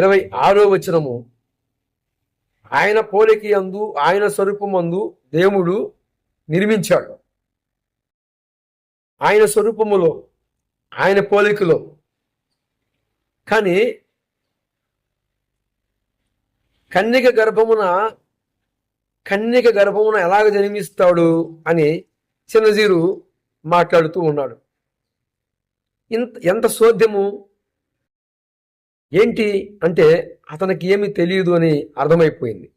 ఇరవై ఆరో వచనము. ఆయన పోలికి అందు ఆయన స్వరూపమందు దేవుడు నిర్మించాడు. ఆయన స్వరూపములో ఆయన పోలికలో. కానీ కన్యక గర్భమున కన్యక గర్భమున ఎలాగ జన్మిస్తాడు అని చిన్నజీరు మాట్లాడుతూ ఉన్నాడు. ఇంత ఎంత సోద్యము ఏంటి అంటే అతనికి ఏమి తెలియదు అని అర్థమైపోయింది.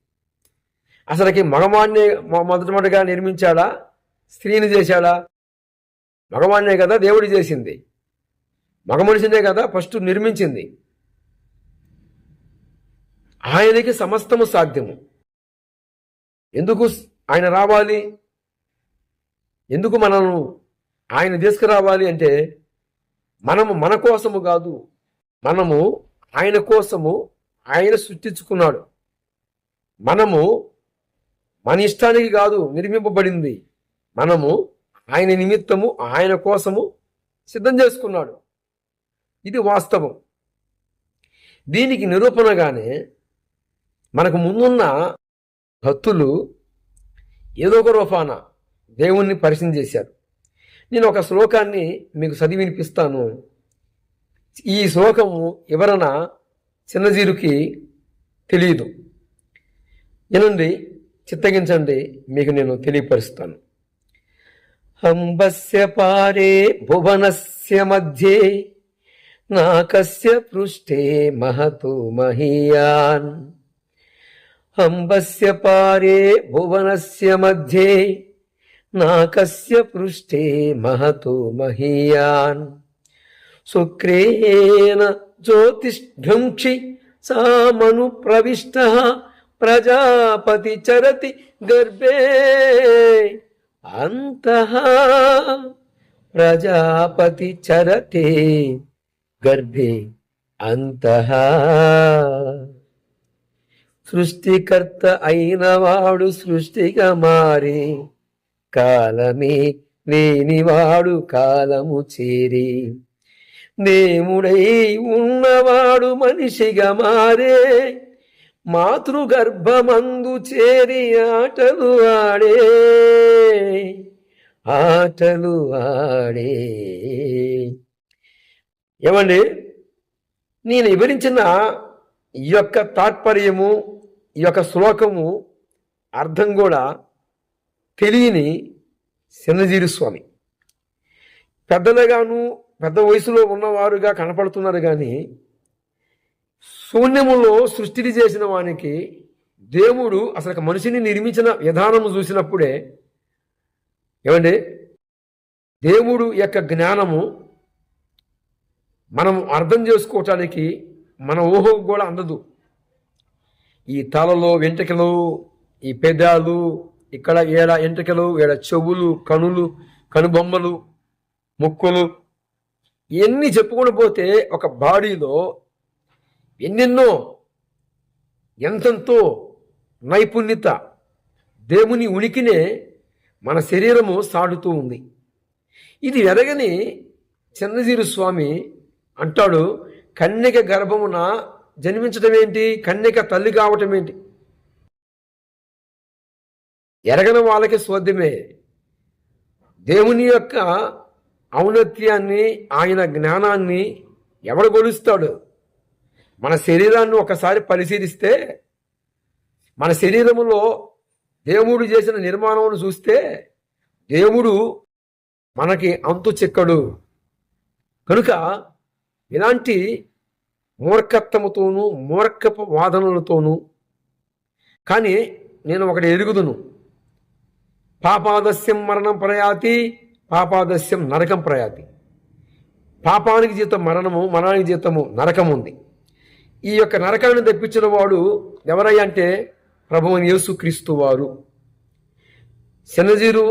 అసలుకి మగవాణ్ణి మొ- మొదటమొదటిగా నిర్మించాడా? స్త్రీని చేశాడా? మగవాణ్ణే కదా దేవుడు చేసింది. మగ మనిషినే కదా ఫస్ట్ నిర్మించింది. ఆయనకి సమస్తము సాధ్యము. ఎందుకు ఆయన రావాలి? ఎందుకు మనను ఆయన తీసుకురావాలి అంటే మనము మన కోసము కాదు. మనము ఆయన కోసము ఆయన సృష్టించుకున్నాడు. మనము మన ఇష్టానికి కాదు నిర్మింపబడింది. మనము ఆయన నిమిత్తము ఆయన కోసము సిద్ధం చేసుకున్నాడు. ఇది వాస్తవం. దీనికి నిరూపణగానే మనకు ముందున్న భక్తులు ఏదో ఒక రూపాన దేవుణ్ణి పరిచయం చేశారు. నేను ఒక శ్లోకాన్ని మీకు చదివి వినిపిస్తాను ఈ శోకము ఎవరన్నా చిన్నజీరుకి తెలియదు. వినండి చిత్తగించండి మీకు నేను తెలియపరుస్తాను. హంబస్య పారే భువనస్య మధ్యే నాకస్య పృష్ఠే మహతు మహీయాన్. అంబస్య పారే భువనస్య మధ్యే నాకస్య పృష్ఠే మహతు మహీయాన్. శుక్రేణ జ్యోతిష్భృంక్షి సామను ప్రవిష్ట ప్రజాపతి చరతి గర్భే. అంత ప్రజాపతి చరతే గర్భే. అంతః సృష్టికర్త అయినవాడు సృష్టిగా మారి కాలమే లేనివాడు కాలము చేరి. దేవుడై ఉన్నవాడు మనిషిగా మారే. మాతృగర్భమందు చేరి ఆటలు ఆడే. ఆటలు ఆడే. ఏమండి? నేను వివరించిన ఈ యొక్క తాత్పర్యము ఈ యొక్క శ్లోకము అర్థం కూడా తెలియని చిన్నజీరు స్వామి పెద్దలుగాను పెద్ద వయసులో ఉన్నవారుగా కనపడుతున్నారు కానీ శూన్యములో సృష్టిని చేసిన వానికి దేవుడు అసలు మనిషిని నిర్మించిన విధానము చూసినప్పుడే ఏమండి? దేవుడు యొక్క జ్ఞానము మనం అర్థం చేసుకోవటానికి మన ఊహకు కూడా అందదు. ఈ తలలో వెంట్రుకలు ఈ పెదాలు ఇక్కడ ఏడ ఎంట్రుకలు ఏడ చెవులు కనులు కనుబొమ్మలు ముక్కులు ఇవన్నీ చెప్పుకొని పోతే ఒక బాడీలో ఎన్నెన్నో ఎంతెంతో నైపుణ్యత దేవుని ఉనికినే మన శరీరము సాడుతూ ఉంది. ఇది ఎరగని చిన్నజీరు స్వామి అంటాడు కన్యక గర్భమున జన్మించడం ఏంటి కన్యక తల్లి కావటం ఏంటి ఎరగని వాళ్ళకి స్వాధ్యమే దేవుని యొక్క ఔన్నత్యాన్ని ఆయన జ్ఞానాన్ని ఎవడు గొలుస్తాడు మన శరీరాన్ని ఒకసారి పరిశీలిస్తే మన శరీరములో దేవుడు చేసిన నిర్మాణమును చూస్తే దేవుడు మనకి అంతు చిక్కడు. కనుక ఇలాంటి మూర్ఖత్వముతోనూ మూర్ఖపు వాదనలతోనూ కానీ నేను ఒకటి ఎరుగుదును. పాపాదస్యం మరణం ప్రయాతి పాపాదస్యం నరకం ప్రయాతి. పాపానికి జీతం మరణము మరణానికి జీతము నరకం ఉంది. ఈ యొక్క నరకాన్ని తెప్పించిన వాడు ఎవరయ్యా అంటే ప్రభువుని యేసుక్రీస్తు వారు. చిన్నజీరు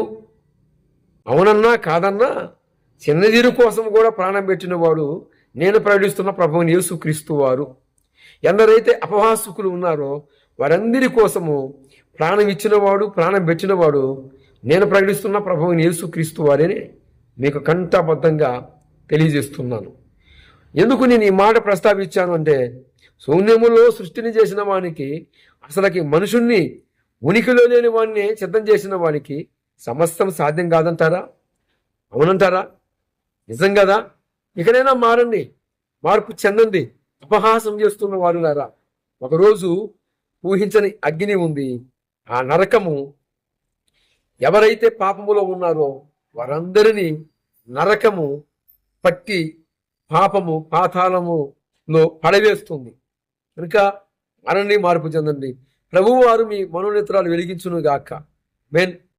అవునన్నా కాదన్నా చిన్నజీరు కోసం కూడా ప్రాణం పెట్టిన వాడు నేను ప్రకటిస్తున్న ప్రభువుని యేసుక్రీస్తు వారు. ఎందరైతే అపహాసుకులు ఉన్నారో వారందరి కోసము ప్రాణం ఇచ్చినవాడు ప్రాణం పెట్టినవాడు నేను ప్రకటిస్తున్న ప్రభువుని యేసుక్రీస్తు వారిని మీకు కంఠబద్ధంగా తెలియజేస్తున్నాను. ఎందుకు నేను ఈ మాట ప్రస్తావించాను అంటే శూన్యములో సృష్టిని చేసిన వానికి అసలుకి మనుషుణ్ణి ఉనికిలో లేని వాడిని సిద్ధం చేసిన వానికి సమస్తం సాధ్యం కాదంటారా? అవునంటారా? నిజం కదా? ఇకనైనా మారండి. మార్పు చెందండి. అపహాసం చేస్తున్న వారులారా ఒకరోజు ఊహించని అగ్ని ఉంది. ఆ నరకము ఎవరైతే పాపములో ఉన్నారో వారందరినీ నరకము పట్టి పాపము పాతాళములో పడవేస్తుంది. కనుక మరణి మార్పు చెందండి. ప్రభువు వారు మీ మనోనేత్రాలు వెలిగించును గాక మెన్